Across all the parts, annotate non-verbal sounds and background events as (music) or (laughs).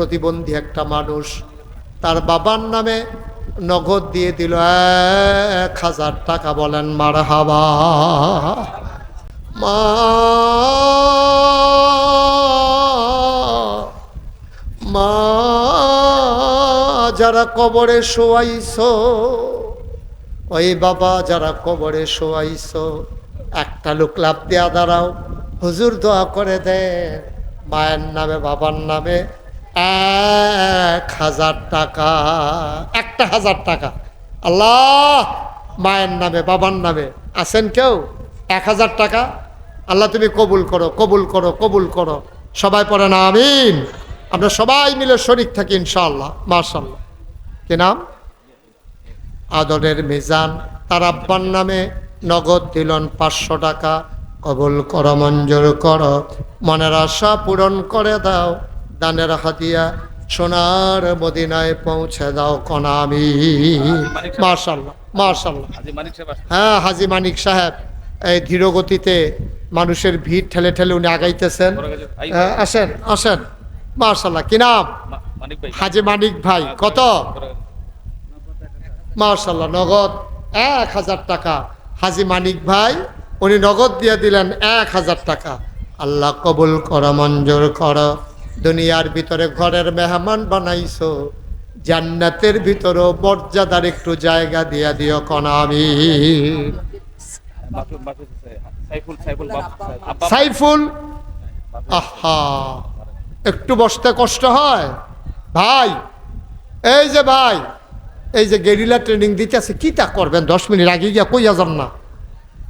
প্রতিবন্ধী একটা মানুষ, তার বাবার নামে নগদ দিয়ে দিল, এক হাজার টাকা বলেন মার হাবা মা মা, যারা কবরে শোয়াইছ, ওই বাবা যারা কবরে শোয়াইছ, একটা লোক লাভ দেয়া দাঁড়াও, হুজুর দোয়া করে দে, মায়ের নামে, বাবার নামে এক হাজার টাকা, একটা হাজার টাকা। আল্লাহ, মায়ের নামে, বাবার নামে। আছেন কেউ? এক হাজার টাকা? আল্লাহ, তুমি কবুল করো কবুল করো কবুল করো। সবাই পড়ে না, আমিন। আমরা সবাই মিলে শরিক থাকি, ইনশাআল্লাহ মার্শাল্লাহ কি নাম? আদরের মিজান, তার আব্বার নামে নগদ দিলন পাঁচশো টাকা। কবুল কর, মঞ্জুর কর। মনের আশা পূরণ করে দাও। দানের হাতিয়া সোনার মদিনায় পৌঁছে দাও কনামি। মার্শাল্লাহ মার্শাল্লাহ। হ্যাঁ হাজি মানিক সাহেব এই ধীরগতিতে মানুষের ভিড় ঠেলে ঠেলে উনি আগাইতেছেন। হ্যাঁ, আসেন আসেন। মার্শাল্লাহ কি নাম? হাজি মানিক ভাই কত? মার্শাল্লাহ নগদ এক হাজার টাকা। হাজি মানিক ভাই উনি নগদ দিয়ে দিলেন এক হাজার টাকা। আল্লাহ কবুল কর মঞ্জুর কর। দুনিয়ার ভিতরে ঘরের মেহমান বানাইছো। জান্নাতের ভিতরেও মর্যাদার একটু জায়গা দিয়া দিও কনামি সাইফুল আহা একটু বসতে কষ্ট হয়। ভাই এই যে ভাই এই যে গেরিলা ট্রেনিং দিতেছে কি তা করবেন? দশ মিনিট আগে গিয়া কইয়া যান না।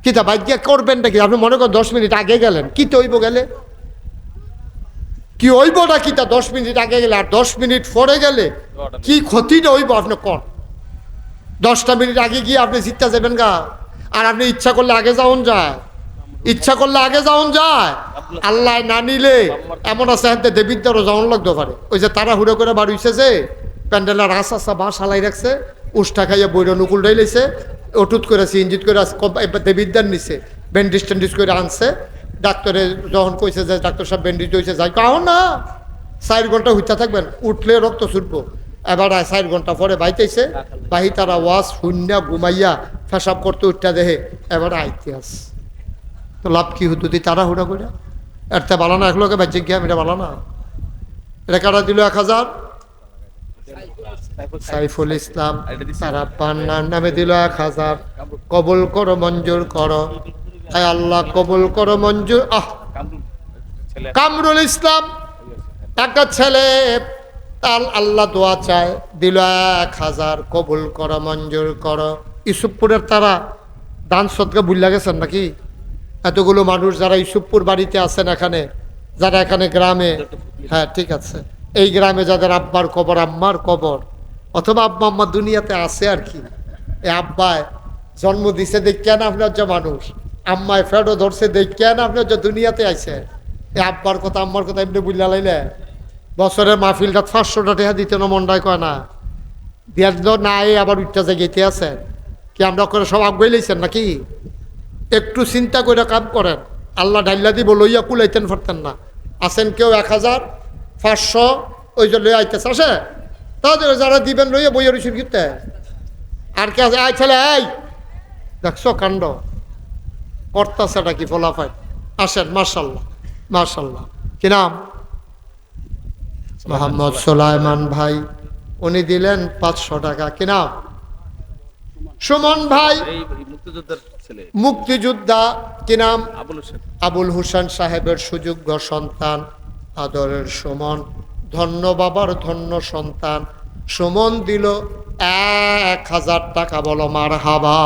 কি তা ভাই গিয়া করবেন নাকি? আপনি মনে করেন দশ মিনিট আগে গেলেন কি তো হইব গেলে? কি হইব না কি তা দশ মিনিট আগে গেলে? আর দশ মিনিট পরে গেলে কি ক্ষতিটা হইব আপনি কর দশটা মিনিট আগে গিয়ে আপনি জিততে যাবেন গা। আর আপনি ইচ্ছা করলে আগে যাওন যায়। ইচ্ছা করলে আগে যাওন যায়। আল্লাহ না নিলে এমন আছে, হাতে দেবিদ্যারও যাওন লাগতে পারে। ওই যে তারা হুড়ো করে বার হইছে যে প্যান্ডেলের আস, আসা বাস হালাই রাখছে, উষ্ঠা খাইয়া বইর অনুকূল লাইছে অটুত করে ইঞ্জিত করে দেবিদ্যার নিছে, ব্যান্ডিজ ট্যান্ডিজ করে আনছে। ডাক্তারে যখন কইছে যে ডাক্তার সাহেব ব্যান্ডিজ হয়েছে যাই কাও না। চার ঘণ্টা হইতা থাকবেন, উঠলে রক্ত ছুটব। এবার চার ঘণ্টা পরে বাইতেছে, বাহি তারা ওয়াশ শূন্য ঘুমাইয়া ফেসাব করতে উঠটা দেহে, এবার আইতে আস তো লাভ কি হতো তুই তারা হুড়া করে এরতে বালা না একলোকে বাজ্যে গিয়া এটা বালা না। এটা কাটা দিল এক হাজার? সাইফুল ইসলাম, তারা পান্নার নামে দিল এক হাজার। কবুল করো, মঞ্জুর করো। আয় আল্লাহ, কবুল করো মঞ্জুর। আহ, কামরুল ইসলাম একটা ছেলে, তার আল্লাহ দোয়া চায়, দিল এক হাজার, কবুল করো, মঞ্জুর করো। ইসুফপুরের তারা দান সদকা বুল্লা গেছেন নাকি? এতগুলো মানুষ যারা ইসুফপুর বাড়িতে আছেন এখানে, যারা এখানে গ্রামে হ্যাঁ ঠিক আছে। এই গ্রামে যাদের আব্বার কবর, আম্মার কবর, অথবা আব্বা আম্মা দুনিয়াতে আছে আর কি। এ আব্বায় জন্ম দিছে দেখিয়া না আপনার যে মানুষ? আম্মায় ফেডো ধরছে, দেখিয়া না আপনার যে দুনিয়াতে আইছে। এ আব্বার কথা, আম্মার কথা এমনি বুঝলা লাইলে বছরের মাহফিলটা পাঁচশোটা টাকা দিতে না মন্ডায় কয় না। বিয়ার না, এ আবার উঠতে জায়গাতে আছে। কি আমরা করে সব আগুয়ে লইছেন নাকি? একটু চিন্তা করে কাম করেন। আল্লাহ ডাইল্লা দিব, লইয়া কুলাইতেন পারতেন না। আছেন কেউ এক হাজার, পাঁচশো, ওই যে লইয়া আইতেছে, আসে? তাদের যারা দিবেন, লইয়া বইয়ের কিনতে আর কে আছে? আয় ছেলে এই দেখছ কাণ্ড? করতাছে নাকি ফলাফাই আসেন মার্শাল্লাহ মার্শাল্লাহ কি নাম? মোহাম্মদ সোলাইমান ভাই। উনি দিলেন পাঁচশো টাকা। কি নাম? সুমন ভাই। মুক্তিযোদ্ধা। কি নাম? আবুল হোসেন। সাহেবের সুযোগ্য সন্তান আদরের সুমন। ধন্য বাবার ধন্য সন্তান। সুমন দিল এক হাজার টাকা বলো মার হাবা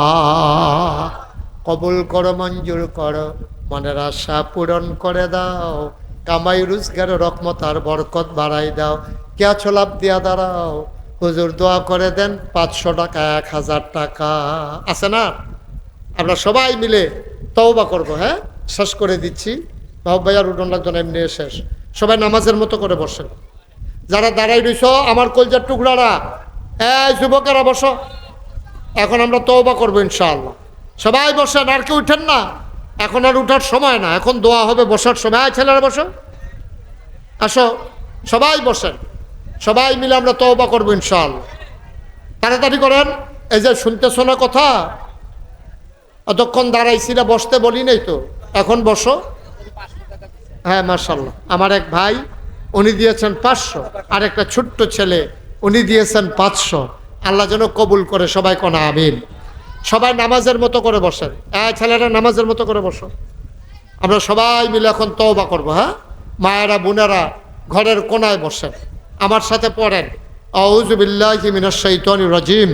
কবুল করো, মঞ্জুর করো, মনের আশা পূরণ করে দাও। কামাই, রোজগার রকমত আর বরকত বাড়াই দাও। কেয়া লাভ দিয়া দাঁড়াও। হুজুর দোয়া করে দেন, পাঁচশো টাকা, এক হাজার টাকা। আছে না? আমরা সবাই মিলে তওবা করব হ্যাঁ? শেষ করে দিচ্ছি। ভাইয়ার উঠন লাগতো না এমনি শেষ। সবাই নামাজের মতো করে বসেন। যারা দাঁড়াই রইছ, আমার কলজার টুকরারা, এই যুবকেরা বসো। এখন আমরা তওবা করব, ইনশাআল্লাহ। সবাই বসেন, আর কেউ উঠেন না। এখন আর উঠার সময় না, এখন দোয়া হবে, বসার সময়। আয় ছেলেরা, বসো। আসো, সবাই বসেন। সবাই মিলে আমরা তওবা করব ইনশাল তাড়াতাড়ি করেন, এই যে শুনতে শোনা কথা? অতক্ষণ দাঁড়াইছি না, বসতে বলি নাই তো। এখন বসো। হ্যাঁ মার্শাল্লাহ আমার এক ভাই, উনি দিয়েছেন পাঁচশো। আর একটা ছোট্ট ছেলে, উনি দিয়েছেন পাঁচশো। আল্লাহ যেন কবুল করে সবাই কোনা আমিন। সবাই নামাজের মতো করে বসেন হ্যাঁ ছেলেরা নামাজের মতো করে বসো। আমরা সবাই মিলে এখন তওবা করব হ্যাঁ? মায়েরা বোনেরা ঘরের কোনায় বসেন আমার সাথে পড়েন। আউজুবিল্লাহি মিনাশ শাইতানির রাজিম।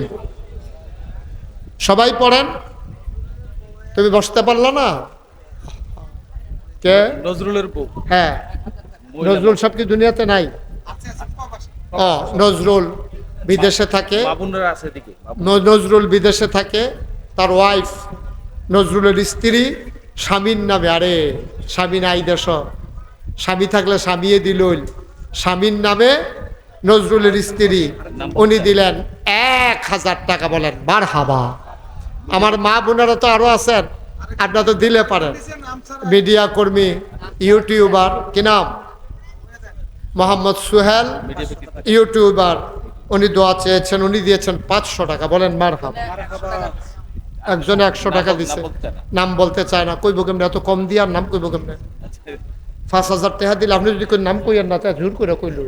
সবাই পড়েন? তুমি বসতে পারল না? কে? নজরুলের বউ। হ্যাঁ। নজরুল সব কি দুনিয়াতে নাই? ও নজরুল। বিদেশে থাকে। নজরুল বিদেশে থাকে। তার ওয়াইফ নজরুলের স্ত্রী স্বামীর নামে। আরে স্বামী নাই দেশ। স্বামী থাকলে স্বামীয়ে দিল স্বামীর নামে নজরুলের স্ত্রী। উনি দিলেন এক হাজার টাকা বলেন বার হাবা আমার মা বোনেরা তো আরও আছেন আপনারা তো দিলে পারেন। মিডিয়া কর্মী ইউটিউবার কি নাম? মোহাম্মদ সুহেল ইউটিউবার। উনি দোয়া চেয়েছেন উনি দিয়েছেন পাঁচশো টাকা। বলেন মার হাব একজনে একশো টাকা দিছে। নাম বলতে চায় না। কইব কেমনে? এত কম দিয়ে আর নাম কইব কেমনে? পাঁচ হাজার টাকা দিলে আপনি যদি কই নাম কইয়েন না তা জোর করে কইল।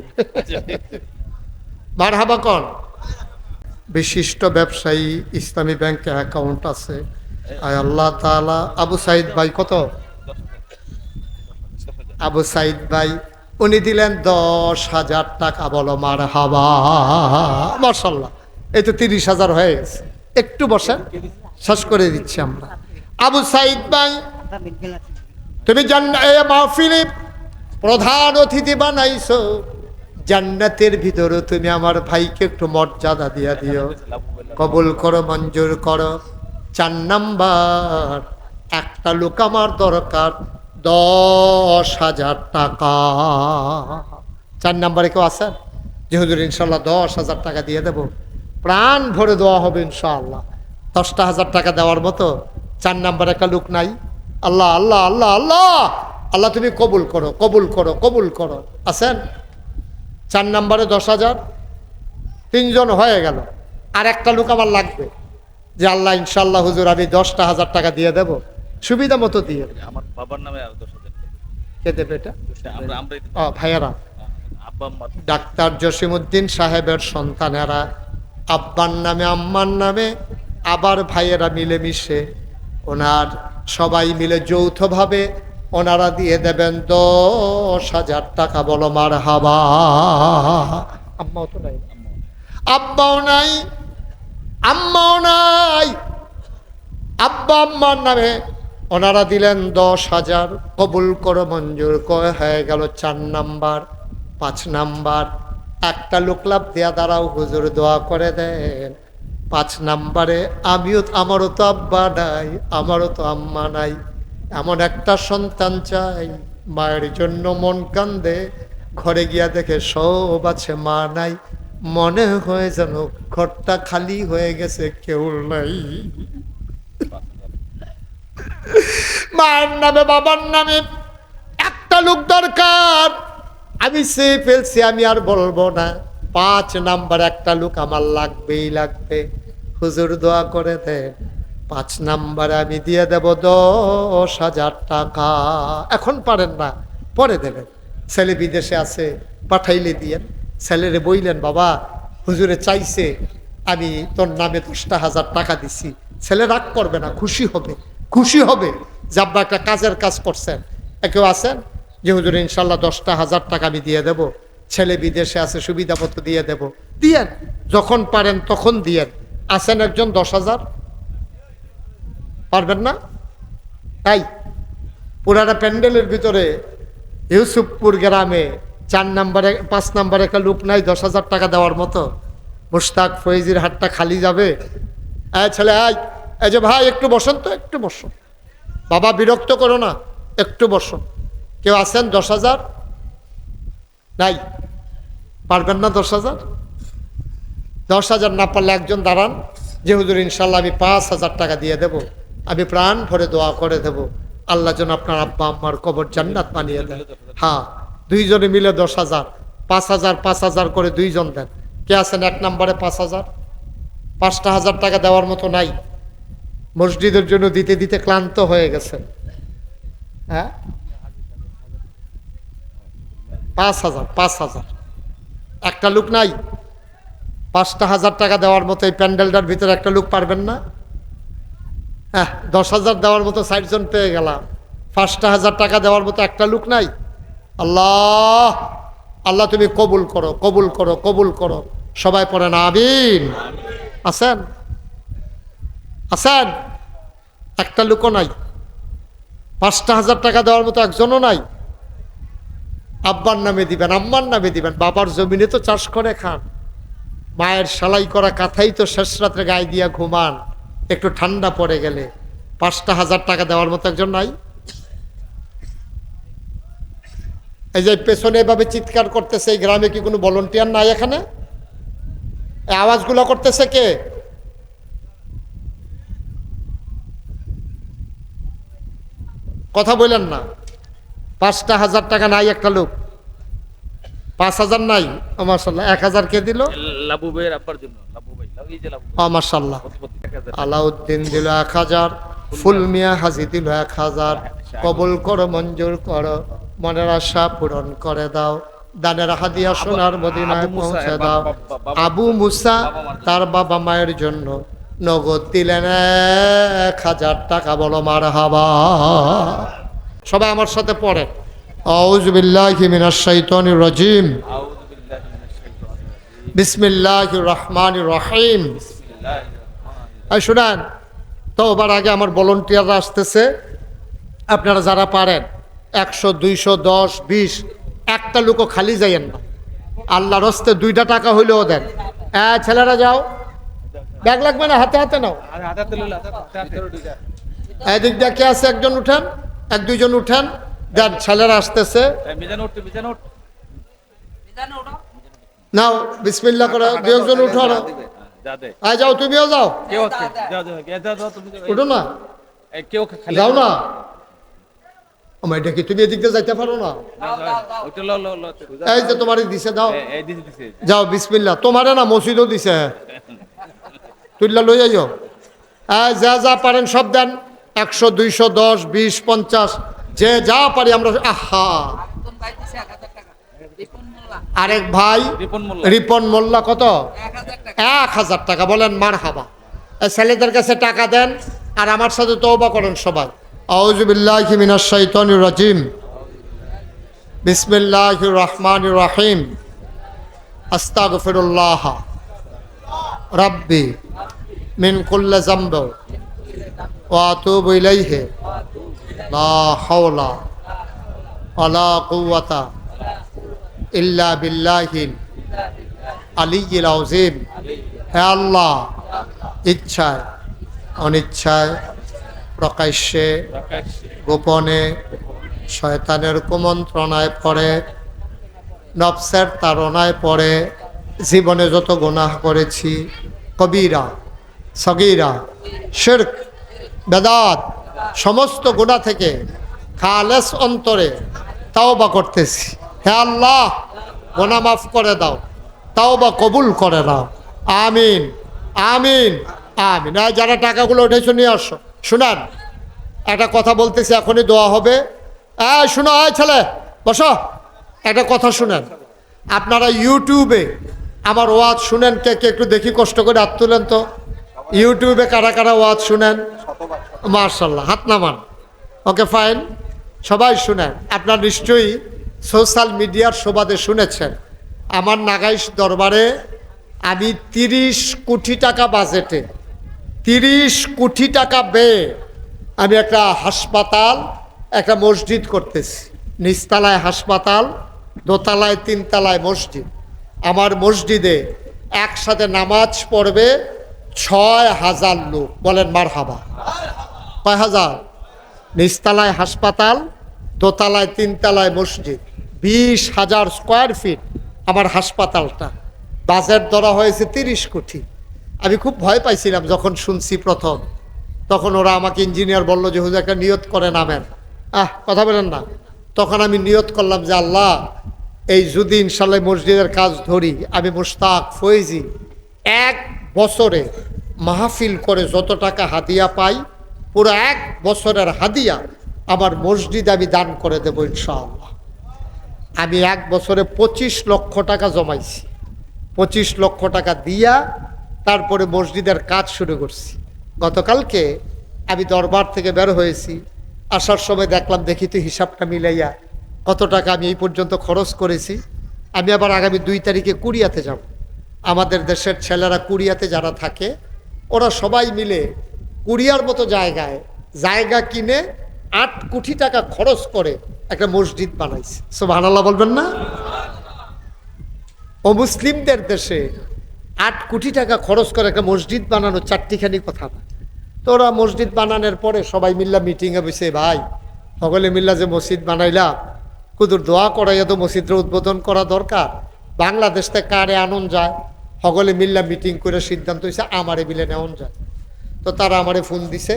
মার হাবা কন? বিশিষ্ট ব্যবসায়ী ইসলামী ব্যাংকে অ্যাকাউন্ট আছে। আয় আল্লাহ তাআলা আবু সাইদ ভাই কত? আবু সাইদ ভাই উনি দিলেন দশ হাজার টাকা। বলো মার হাবা মার্শাল্লাহ এই তো তিরিশ হাজার হয়ে গেছে। একটু বসেন, শেষ করে দিচ্ছি আমরা। আবু সাইদ ভাই, তুমি মাহফিলে প্রধান অতিথি বানাইছো। জান্নাতের ভিতরে তুমি আমার ভাইকে একটু মর্যাদা দিয়া দিও। কবুল করো, মঞ্জুর করো। চার নাম্বার, একটা লোক আমার দরকার। দশ হাজার টাকা। চার নাম্বারে কেউ আছেন যে হুজুর ইনশাল্লাহ দশ হাজার টাকা দিয়ে দেব। প্রাণ ভরে দেওয়া হবে ইনশাআল্লাহ। দশটা হাজার টাকা দেওয়ার মতো চার নাম্বার একটা লোক নাই। আল্লাহ আল্লাহ আল্লাহ আল্লাহ! আল্লাহ, তুমি কবুল করো কবুল করো কবুল করো। আছেন? চার নাম্বারে দশ হাজার। তিনজন হয়ে গেল। আর একটা লোক আমার লাগবে। যে আল্লাহ ইনশাল্লাহ হুজুর, আমি দশটা হাজার টাকা দিয়ে দেব। সুবিধা মতো দিয়ে। আমার বাবার নামে। কে দেবে এটা? ভাইয়ারা। ডাক্তার জসিমুদ্দিন সাহেবের সন্তানেরা আব্বার নামে আম্মার নামে আবার ভাইয়েরা মিলেমিশে ওনার সবাই মিলে যৌথভাবে ওনারা দিয়ে দেবেন দশ হাজার টাকা বলো মার হাবা আম্মাও তো নাই। আব্বাও নাই আম্মাও নাই। আব্বা আম্মার নামে ওনারা দিলেন দশ হাজার। কবুল করো, মঞ্জুর করে। হয়ে গেল চার নাম্বার, পাঁচ নাম্বার। একটা লোক লাভ দেয়া দ্বারাও হুজুর দোয়া করে দেন। পাঁচ নাম্বারে, আমিও আমারও তো আব্বা নাই, আমারও তো আম্মা নাই। এমন একটা সন্তান চাই, মায়ের জন্য মন কান্দে। ঘরে গিয়া দেখে সব আছে, মা নাই। মনে হয় যেন ঘরটা খালি হয়ে গেছে, কেউ নাই। মায়ের নামে, বাবার নামে। একটা লোক দরকার। আমি সে ফেলছি, আমি আর বলব না। পাঁচ নাম্বার একটা লোক আমার লাগবেই লাগবে। হুজুর দোয়া করে দেন। পাঁচ নাম্বারে আমি দিয়ে দেব দশ হাজার টাকা। এখন পারেন না, পরে দেবেন। ছেলে বিদেশে আছে, পাঠাইলে দিয়েন। ছেলেরে বইলেন, বাবা, হুজুরে চাইছে, আমি তোর নামে দশটা হাজার টাকা দিছি। ছেলে রাগ করবে না, খুশি হবে। খুশি হবে যে আব্বা একটা কাজের কাজ করছেন। কেউ আছেন? যে হুজুর ইনশাল্লাহ দশটা হাজার টাকা আমি দিয়ে দেব। ছেলে বিদেশে আছে সুবিধা মতো দিয়ে দেব। দিয়েন, যখন পারেন তখন দিয়েন। আছেন একজন দশ হাজার? পারবেন না? তাই, পুরাটা প্যান্ডেলের ভিতরে ইউসুফপুর গ্রামে চার নাম্বারে, পাঁচ নাম্বারে একটা লোক নাই দশ হাজার টাকা দেওয়ার মতো। মুস্তাক ফয়েজির হাটটা খালি যাবে। ছেলে আয় এই যে ভাই, একটু বসেন তো, একটু বসো বাবা, বিরক্ত করো না, একটু বসো কেউ আছেন? দশ হাজার? নাই। পারবেন না দশ হাজার? দশ হাজার না পারলে একজন দাঁড়ান, যে হুজুর ইনশাল্লাহ আমি পাঁচ হাজার টাকা দিয়ে দেব। আমি প্রাণ ভরে দোয়া করে দেব। আল্লাহ যেন আপনার আব্বা, আম্মার কবর জান্নাত বানিয়ে দেয়। হ্যাঁ দুইজনে মিলে দশ হাজার। পাঁচ হাজার পাঁচ হাজার করে দুইজন দেন। কে আছেন? এক নম্বরে পাঁচ হাজার? পাঁচটা হাজার টাকা দেওয়ার মতো নাই। মসজিদের জন্য দিতে দিতে ক্লান্ত হয়ে গেছেন হ্যাঁ? পাঁচ হাজার পাঁচ হাজার। একটা লোক নাই। পাঁচটা হাজার টাকা দেওয়ার মতো এই প্যান্ডেলটার ভিতরে একটা লোক পারবেন না। হ্যাঁ দশ হাজার দেওয়ার মতো ষাটজন পেয়ে গেলাম। পাঁচটা হাজার টাকা দেওয়ার মতো একটা লোক নাই। আল্লাহ আল্লাহ তুমি কবুল করো কবুল করো কবুল করো। সবাই পড়েন আবিন আছেন? আছেন একটা লোকও নাই। পাঁচটা হাজার টাকা দেওয়ার মতো একজনও নাই। আব্বার নামে দিবেন, আম্মার নামে দিবেন। বাবার জমিনে তো চাষ করে খান। মায়ের সেলাই করা কাঁথাই তো শেষ রাত্রে গায়ে দিয়া ঘুমান। একটু ঠান্ডা পড়ে গেলে। পাঁচটা হাজার টাকা দেওয়ার মতো একজন নাই। এই যে পেছনে এভাবে চিৎকার করতেছে, এই গ্রামে কি কোনো ভলেন্টিয়ার নাই এখানে? আওয়াজগুলো করতেছে কে? কথা বললেন না। পাঁচটা হাজার টাকা নাই একটা লোক। পাঁচ হাজার নাই মার্শাল্লাহ এক হাজার কে দিল? মার্শাল্লাহ আলাউদ্দিন দিল এক হাজার ফুল মিয়া হাজি দিল এক হাজার। কবল করো মঞ্জুর করো মনের আশা পূরণ করে দাও। দানের হাদিয়া সোনার মদিনায় পৌঁছে দাও। আবু মুসা। তার বাবা মায়ের জন্য। নগদ দিলেন এক হাজার টাকা বলো মার হাবা সবাই আমার সাথে পড়ে। আউজবিল্লাহি মিনাশ শাইতানির রাজিম আউযু বিল্লাহি মিনাশ শাইতানির রাজিম। রহিম। এই শুনেন তো ওবার আগে আমার ভলন্টিয়াররা আসতেছে। আপনারা যারা পারেন, একশো, দুইশো, দশ, বিশ, একটা লোকও খালি যাইয়েন না। আল্লাহর হস্তে দুইটা টাকা হইলেও দেন। হ্যাঁ ছেলেরা যাও ব্যাগ লাগবে না? হাতে হাতে নাও। এদিক দিয়ে কে আছে? একজন উঠেন। এক দুইজন উঠেন। দেন ছেলেরা আসতেছে। নাও বিসমিল্লা করে দু একজন উঠো না আয় যাও তুমিও যাও। উঠো না। যাও না। আমার এটা কি তুমি এদিক দিয়ে যাইতে পারো না? এই যে তোমার দিছে দাও। যাও বিসমিল্লা তোমারে না মসজিদও দিছে। (laughs) তুল্লা লই যাইও হ্যাঁ যা যা পারেন সব দেন। একশো দুইশো দশ বিশ পঞ্চাশ যে যা পারি আমরা আহা। আরেক ভাই রিপন মোল্লা। কত? এক হাজার টাকা বলেন মার হাবা এই ছেলেদের কাছে টাকা দেন আর আমার সাথে তৌবা করেন সবাই। আউজুবিল্লাহি মিনাশ শাইতানির রাজিম। বিসমিল্লাহির রহমানির রহিম। আস্তাগফিরুল্লাহ। রাব্বি। মিন কুল্লি যামব ওয়া আতুবু ইলাইহি। লা হাওলা ওয়ালা কুওয়াতা ইল্লা বিল্লাহিল আলিয়্যিল আযীম। হে আল্লাহ, ইচ্ছায়, অনিচ্ছায়, প্রকাশ্যে, গোপনে, শয়তানের কুমন্ত্রণায় পড়ে, নফসের তাড়নায় পড়ে, জীবনে যত গুনাহ করেছি, কবিরা সগিরা, শির্ক, বেদাত, সমস্ত গুণা থেকে খালেস অন্তরে তাও বা করতেছি। হে আল্লাহ গোনা মাফ করে দাও তাও বা কবুল করে দাও আমিন আমিন আমিন। আর যারা টাকাগুলো উঠেছো নিয়ে আসো। শুনান, একটা কথা বলতেছি, এখনই দোয়া হবে। এই শোনো, এই ছেলে, বসো। একটা কথা শুনেন, আপনারা ইউটিউবে আমার ওয়াজ শুনেন, কে কে একটু দেখি কষ্ট করে হাত তুলেন তো। ইউটিউবে কারা কারা ওয়াজ শুনেন? মার্শাল্লাহ হাত নামান। Okay fine. সবাই শুনেন। আপনার নিশ্চয়ই সোশ্যাল মিডিয়ার সুবাদে শুনেছেন। আমার নাগাইশ দরবারে আমি তিরিশ কোটি টাকা বাজেটে তিরিশ কোটি টাকা ব্যয়ে আমি একটা হাসপাতাল একটা মসজিদ করতেছি। নিচতলায় হাসপাতাল দোতলায় তিনতলায় মসজিদ। আমার মসজিদে একসাথে নামাজ পড়বে ছয় হাজার লোক। বলেন মার হাবা কয় হাজার? নিচতলায় হাসপাতাল, দোতলায়, তিনতলায় মসজিদ। বিশ হাজার স্কোয়ার ফিট আমার হাসপাতালটা। বাজেট ধরা হয়েছে তিরিশ কোটি। আমি খুব ভয় পাইছিলাম যখন শুনছি প্রথম। তখন ওরা আমাকে ইঞ্জিনিয়ার বলল যে, হুজুর, একটা নিয়ত করে নামেন। আহ, কথা বলেন না। তখন আমি নিয়ত করলাম যে, আল্লাহ, এই যদি ইনশাল্লাহ মসজিদের কাজ ধরি, আমি মুশতাক ফয়েজি এক বছরে মাহফিল করে যত টাকা হাদিয়া পাই, পুরো এক বছরের হাদিয়া আমার মসজিদ আমি দান করে দেবো ইনশাআল্লাহ। আমি এক বছরে পঁচিশ লক্ষ টাকা জমাইছি। পঁচিশ লক্ষ টাকা দিয়া তারপরে মসজিদের কাজ শুরু করছি। গতকালকে আমি দরবার থেকে বের হয়েছি। আসার সময় দেখলাম, দেখি তো হিসাবটা মিলাইয়া কত টাকা আমি এই পর্যন্ত খরচ করেছি। আমি আবার আগামী দুই তারিখে কুড়িয়াতে যাব। আমাদের দেশের ছেলেরা কুড়িয়াতে যারা থাকে, ওরা সবাই মিলে কুড়িয়ার মতো জায়গায় জায়গা কিনে আট কোটি টাকা খরচ করে একটা মসজিদ বানাইছে। সো ভানাল্লাহ বলবেন না? ও মুসলিমদের দেশে আট কোটি টাকা খরচ করে একটা মসজিদ বানানো চারটিখানি কথা না। তো ওরা মসজিদ বানানোর পরে সবাই মিল্লা মিটিংয়ে বসে, ভাই, সকলে মিল্লা যে মসজিদ বানাইলাম, কুদুর দোয়া করাইয়া তো মসজিদের উদ্বোধন করা দরকার। বাংলাদেশ থেকে কারে আনন্দ যায়? সকলে মিল্লা মিটিং করে সিদ্ধান্ত হয়েছে, আমারে মিলে নেওয়ান যায় তো তারা আমারে ফোন দিছে,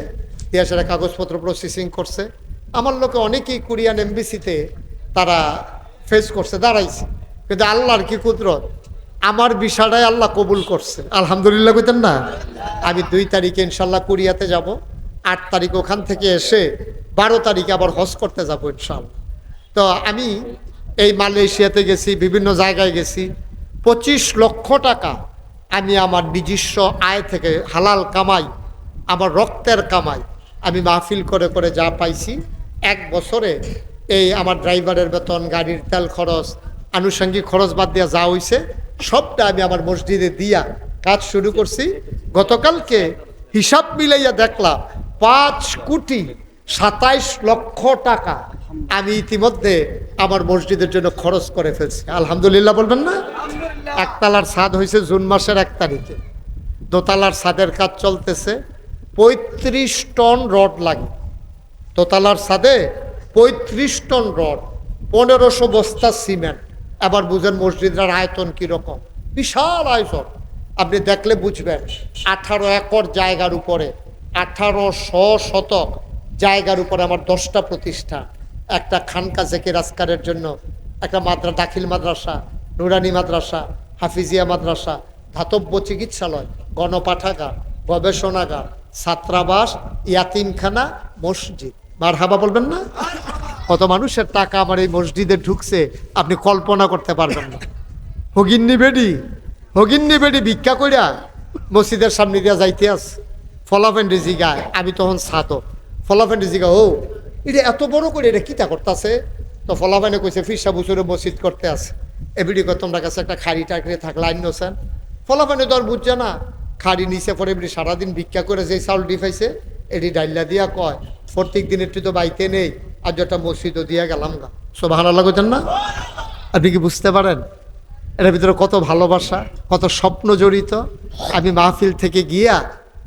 দিয়া সেটা কাগজপত্র প্রসেসিং করছে। আমার লোকে অনেকেই কোরিয়ান এমবিসিতে তারা ফেস করছে, দাঁড়াইছে। কিন্তু আল্লাহর কি কুদরত? আমার বিষয়টাই আল্লাহ কবুল করছে। আলহামদুলিল্লাহ কইতেন না? আমি দুই তারিখে ইনশাল্লাহ কোরিয়াতে যাব। আট তারিখ ওখান থেকে এসে বারো তারিখে আবার হজ করতে যাব ইনশাল্লাহ তো আমি এই মালয়েশিয়াতে গেছি, বিভিন্ন জায়গায় গেছি। পঁচিশ লক্ষ টাকা আমি আমার নিজস্ব আয় থেকে হালাল কামাই, আমার রক্তের কামাই আমি মাহফিল করে করে যা পাইছি, এক বছরে এই আমার ড্রাইভারের বেতন, গাড়ির তেল খরচ, আনুষঙ্গিক খরচ বাদ দিয়া যা হইছে, সবটা আমি আমার মসজিদে দিয়া কাজ শুরু করছি। গতকালকে হিসাব মিলাইয়া দেখলাম পাঁচ কোটি সাতাইশ লক্ষ টাকা আমি ইতিমধ্যে আমার মসজিদের জন্য খরচ করে ফেলছি। আলহামদুলিল্লাহ বলবেন না? একতলার ছাদ হয়েছে জুন মাসের এক তারিখে। দোতলার ছাদের কাজ চলতেছে, পঁয়ত্রিশ টন রড লাগে। দোতলার ছাদে পঁয়ত্রিশ টন রড, পনেরোশো বস্তা সিমেন্ট। আবার বুঝেন মসজিদের আয়তন কীরকম? বিশাল আয়তন। আপনি দেখলে বুঝবেন, আঠারো একর জায়গার উপরে, আঠারোশো শতক জায়গার উপরে আমার দশটা প্রতিষ্ঠান। একটা খানকা জেকে রাজকারের জন্য, একটা মাদ্রা দাখিল মাদ্রাসা নুরানি মাদ্রাসা, হাফিজিয়া মাদ্রাসা, ধাতব্য চিকিৎসালয়, গণপাঠাগার, গবেষণাগার, ছাত্রাবাস, ইয়াতিমখানা, মসজিদ। মার হাবা বলবেন না? কত মানুষের টাকা আমার এই মসজিদে ঢুকছে, আপনি কল্পনা করতে পারবেন না। হগিন্নি বেডি হগিন্নি বেডি, ভিক্ষা কইরা মসজিদের সামনে দিয়া যাইতে আস। ফলাফেন্ডি জিগায় আমি তখন ছাতো ফলাফেন্ডি জিগা ও, এটা এত বড় করে এটা কিতা করতেছে? তো ফলাফানে কইছে, ফিরসা বুসুরে মসজিদ করতে আছে এবিডি কয় তোমরা কাছে একটা খাড়ি টাকরি থাক লাইন নোছেন ফলাফানে তো আর বুঝছে না, খাড়ি নিচে পরে এমনি সারাদিন ভিক্ষা করে যে চাউল ডিফাইছে এটি ডাইলা দিয়া কয়, প্রত্যেক দিন একটু তো বাইতে নেই আর যেটা মসজিদও দিয়া গেলাম গা। সোভান আল্লাহ কইতেন না? আপনি কি বুঝতে পারেন? এটার ভিতরে কত ভালোবাসা, কত স্বপ্ন জড়িত। আমি মাহফিল থেকে গিয়া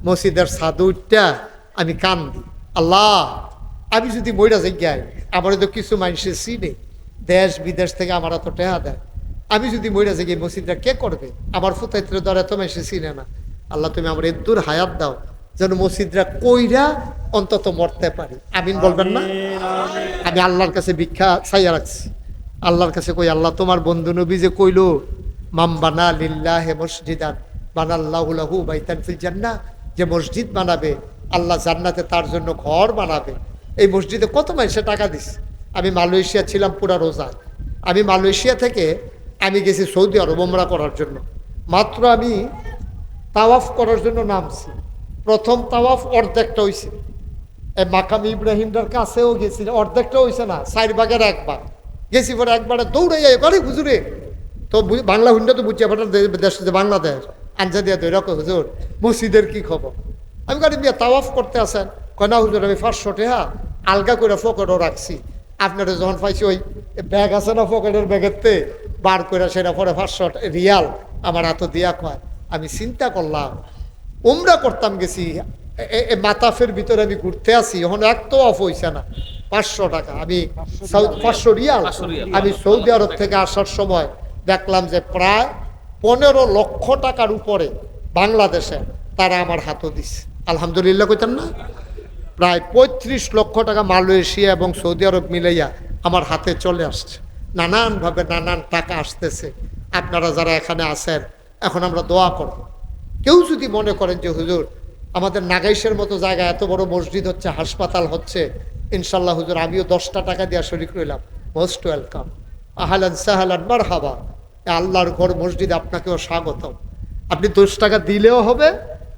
মসজিদের সাদুরটা আমি কান্দি। আল্লাহ, আমি যদি মইরা যাই আমার তো কিছু মানুষের চিনে। দেশ বিদেশ থেকে আমার এত টেহা দেয়। আমি যদি মইরা যাই মসজিদটা কে করবে? আমার ফুতাইত্রের দ্বারা এত মানুষের চিনে না আল্লাহ তুমি আমার এদুর হায়াত দাও যেন মসজিদরা কইরা অন্তত মরতে পারি। আমিন বলবেন না? আমি আল্লাহর কাছে ভিক্ষা চাইয়া রাখছি। আল্লাহর কাছে কই আল্লাহ তোমার বন্ধু নবী যে কইল মাম বানা লিল্লাহে মসজিদান বানাল্লাহু লাহু বাইতান ফিল জান্নাহ যে মসজিদ বানাবে আল্লাহ জান্নাতে তার জন্য ঘর বানাবে। এই মসজিদে কত মানুষে টাকা দিস আমি মালয়েশিয়া ছিলাম পুরা রোজা। আমি মালয়েশিয়া থেকে আমি গেছি সৌদি আরব ওমরা করার জন্য। মাত্র আমি তাওয়াফ করার জন্য নামছি। প্রথম তাওয়াফ অর্ধেকটা হয়েছে এই মাকাম ইব্রাহিমটার কাছেও গেছি। অর্ধেকটা হয়েছে না চার ভাগের একবার গেছি পরে একবারে দৌড়ে যাই গাড়ি হুজুরে। তো বাংলা হুন্ডা তো বুঝছি আপনার দেশ বাংলাদেশ। আনজা দিয়া দৈরা কয়, হুজুর মসজিদের কি খবর? আমি গাড়ি বিয়া তাওয়াফ করতে আসেন কয় না হুজুর আমি ফার্স্ট পাঁচশো টেহা আলগা করে ফকটও রাখছি। আপনারা যখন পাইছি ওই ব্যাগ আছে না ফকটের ব্যাগেরতে বার করে সেটা পরে পাঁচশো রিয়াল আমার হাত দিয়া কয়। আমি চিন্তা করলাম উমরা করতাম গেছি মাতাফের ভিতরে আমি ঘুরতে আসি এখন এক তো অফ হইছে না পাঁচশো টাকা। আমি পাঁচশো রিয়াল আমি সৌদি আরব থেকে আসার সময় দেখলাম যে প্রায় পনেরো লক্ষ টাকার উপরে বাংলাদেশে তারা আমার হাতও দিছে। আলহামদুলিল্লাহ কইতেন না। প্রায় পঁয়ত্রিশ লক্ষ টাকা মালয়েশিয়া এবং সৌদি আরব মিলাইয়া আমার হাতে চলে আসছে। নানানভাবে নানান টাকা আসতেছে। আপনারা যারা এখানে আছেন, এখন আমরা দোয়া করব। কেউ যদি মনে করেন যে, হুজুর, আমাদের নাগাইশের মতো জায়গা, এত বড় মসজিদ হচ্ছে, হাসপাতাল হচ্ছে, ইনশাল্লাহ হুজুর, আমিও দশটা টাকা দিয়ে শরিক রইলাম। Most welcome. আহালান সাহালান মার হাবা আল্লাহর ঘর মসজিদ আপনাকেও স্বাগতম। আপনি দশ টাকা দিলেও হবে,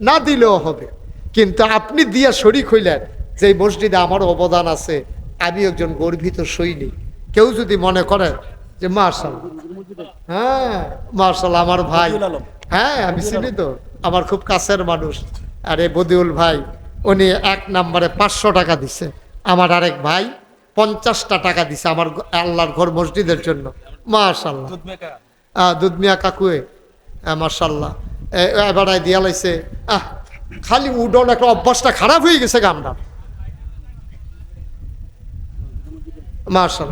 না দিলেও হবে। কিন্তু আপনি দিয়া শরিক হইলেন যে মসজিদে আমার অবদান আছে আমি একজন গর্বিত সৈনিক। কেউ যদি মনে করে যে মার্শাল হ্যাঁ মার্শাল আমার ভাই। হ্যাঁ আমি চিনি তো। আমার খুব কাছের মানুষ। আরে বদিউল ভাই উনি এক নাম্বারে পাঁচশো টাকা দিছে। আমার আরেক ভাই পঞ্চাশটা টাকা দিছে আমার আল্লাহর ঘর মসজিদের জন্য। মার্শাল্লাহ। আহ, দুধ মিয়া কাকুয়ে মার্শাল্লাহ। এবার দিয়া লাইছে। আহ খালি উডন একটা অভ্যাসটা খারাপ হয়ে গেছে গামটা মার্শাল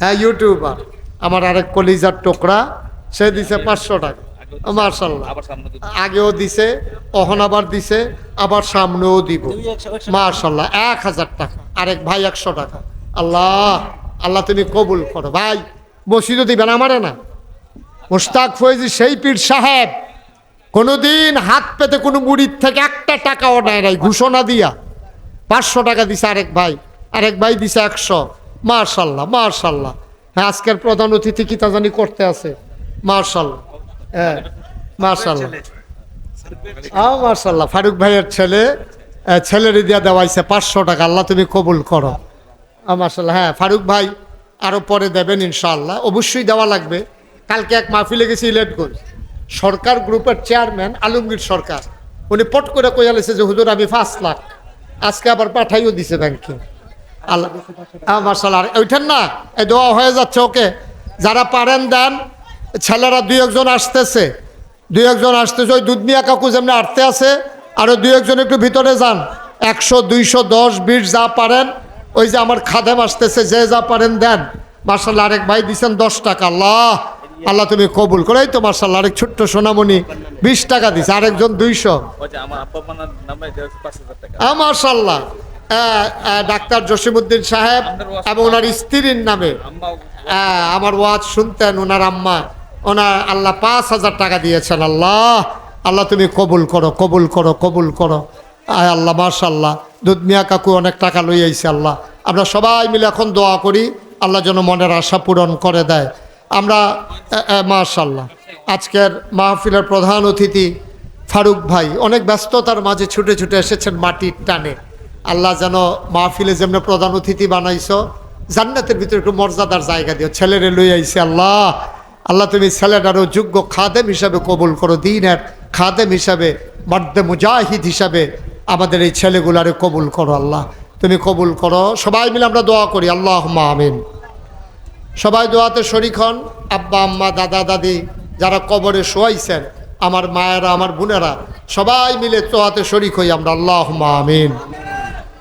হ্যাঁ ইউটিউবার আমার আরেক কলিজার টোকরা সে দিছে পাঁচশো টাকা। মার্শাল্লাহ আগেও দিছে অহন আবার দিছে আবার সামনেও দিব। মার্শাল্লাহ এক হাজার টাকা। আরেক ভাই একশো টাকা। আল্লাহ আল্লাহ তুমি কবুল করো। ভাই মসজিদও দিবেন আমারে না? মুস্তাক ফয়েজি সেই পীর সাহেব কোনোদিন হাত পেতে কোনো মুড়ির থেকে একটা টাকাও নেয় নাই ঘোষণা দিয়া। পাঁচশো টাকা দিছে আরেক ভাই। আরেক ভাই দিছে একশো। মার্শাল্লাহ মার্শাল্লাহ হ্যাঁ আজকের প্রধান অতিথি কি তা জানি করতে আছে। মার্শাল্লাহ হ্যাঁ মার্শাল্লাহ মার্শাল্লাহ ফারুক ভাইয়ের ছেলে আহ, ছেলেরই দিয়া দেওয়াইছে পাঁচশো টাকা। আল্লাহ তুমি কবুল করো। মার্শাল্লাহ হ্যাঁ ফারুক ভাই আরও পরে দেবেন ইনশাআল্লাহ। অবশ্যই দেওয়া লাগবে। কালকে এক মাহফিলে গেছি ইলেটগঞ্জ সরকার গ্রুপের চেয়ারম্যান আলমগীর সরকার। উনি পট করে কইয়ালেছে যে হুজুর আমি পাঁচ লাখ। আজকে আবার পাঠাইও দিছে ব্যাংকে আল্লাহ মার্শাল্লাহ আর ওইটার না এই দোয়া হয়ে যাচ্ছে ওকে। যারা পারেন দেন ছেলেরা দুই একজন আসতেছে। দুই একজন আসতেছে ওই দুধমিয়া কাকু যেমনি আটতে আছে আরও দুই একজন একটু ভিতরে যান। একশো দুইশো দশ বিশ যা পারেন ওই যে আমার খাদেম আসতেছে যে যা পারেন দেন। মার্শাল আরেক ভাই দিচ্ছেন দশ টাকা। আল্লাহ আল্লাহ তুমি কবুল করে। তো মার্শাল আরেক ছোট্ট সোনামণি বিশ টাকা দিছে আরেকজন দুইশো। মার্শাল্লাহ ডাক্তার জসিমুদ্দিন সাহেব এবং ওনার স্ত্রীর নামে। আমার ওয়াজ শুনতেন ওনার আম্মা। ওনার আল্লাহ পাঁচ হাজার টাকা দিয়েছেন। আল্লাহ আল্লাহ তুমি কবুল করো কবুল করো কবুল করো। আয় আল্লাহ মার্শাল্লাহ দুধ মিয়া কাকু অনেক টাকা লই আইছে আল্লাহ। আমরা সবাই মিলে এখন দোয়া করি আল্লাহ যেন মনের আশা পূরণ করে দেয়। আমরা মার্শাল্লাহ আজকের মাহফিলের প্রধান অতিথি ফারুক ভাই। অনেক ব্যস্ততার মাঝে ছুটে ছুটে এসেছেন মাটির টানে। আল্লাহ যেন মাহফিলে যেমন প্রধান অতিথি বানাইছ, জান্নাতের ভিতরে একটু মর্যাদার জায়গা দিও। ছেলেরে লই আইছে, আল্লাহ আল্লাহ তুমি ছেলেটারও যোগ্য খাদেম হিসাবে কবুল করো, দিনের খাদেম হিসাবে, মর্দে মুজাহিদ হিসাবে আমাদের এই ছেলেগুলারে কবুল করো, আল্লাহ। তুমি কবুল করো। সবাই মিলে আমরা দোয়া করি আল্লাহ আমিন। সবাই দোয়াতে শরিক হন। আব্বা, আম্মা, দাদা, দাদি যারা কবরে শোয়াইছেন, আমার মায়েরা, আমার বোনেরা, সবাই মিলে দোয়াতে শরিক হই আমরা আল্লাহ আমিন।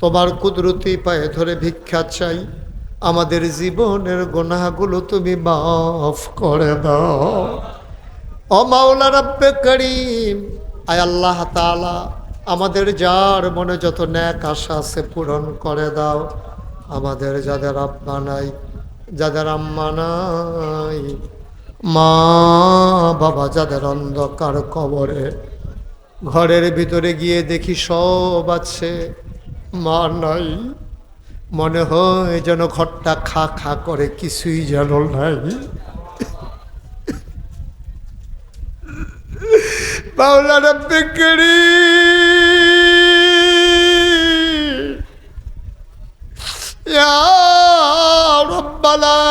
তোমার কুদরতি পায়ে ধরে ভিক্ষা চাই। আমাদের জীবনের গোনাগুলো তুমি মাফ করে দাও। করিম, আয় আল্লাহ তাআলা, আমাদের যার মনে যত ন্যাক আশা আছে পূরণ করে দাও। আমাদের যাদের আব্বা নাই, যাদের আম্মা নাই, মা, বাবা যাদের অন্ধকার কবরে, ঘরের ভিতরে গিয়ে দেখি সব আছে। মা নাই মনে হয় যেন ঘরটা খা খা করে কিছুই যেন নাই।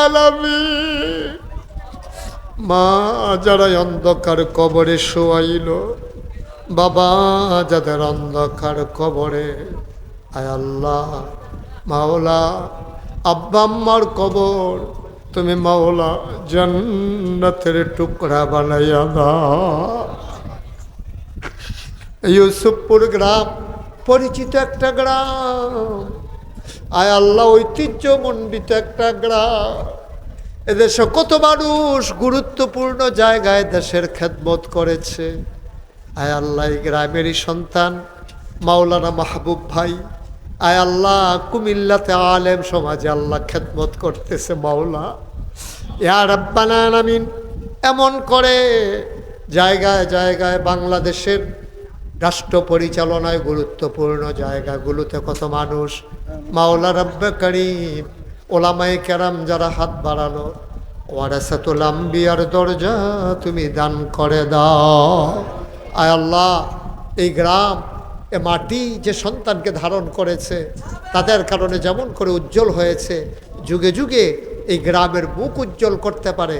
আলামিন। মা যারা অন্ধকার কবরে শোয়াইল, বাবা যাদের অন্ধকার কবরে আয় আল্লাহ, মাওলা, আব্বা আম্মার কবর তুমি মাওলা জান্নাতের টুকরা বানাইয়া দাও। ইউসুফপুর গ্রাম, পরিচিত একটা গ্রাম। আয় আল্লাহ, ঐতিহ্যমণ্ডিত একটা গ্রাম। এদেশে কত মানুষ গুরুত্বপূর্ণ জায়গায় দেশের খেদমত করেছে। আয় আল্লাহ গ্রামেরই সন্তান, মাওলানা মাহবুব ভাই। আয় আল্লাহ, কুমিল্লাতে আলেম সমাজে আল্লাহ খেদমত করতেছে, মাওলা। ইয়া রাব্বানা আমিন এমন করে জায়গায় জায়গায় বাংলাদেশের রাষ্ট্র পরিচালনায় গুরুত্বপূর্ণ জায়গাগুলোতে কত মানুষ। মাওলা রব্বে করিম ওলামাই কেরাম যারা হাত বাড়ালো, ওয়ারাসাতুল দরজা তুমি দান করে দাও। আয় আল্লাহ, এই গ্রাম এ মাটি যে সন্তানকে ধারণ করেছে, তাদের কারণে যেমন করে উজ্জ্বল হয়েছে, যুগে যুগে এই গ্রামের বুক উজ্জ্বল করতে পারে।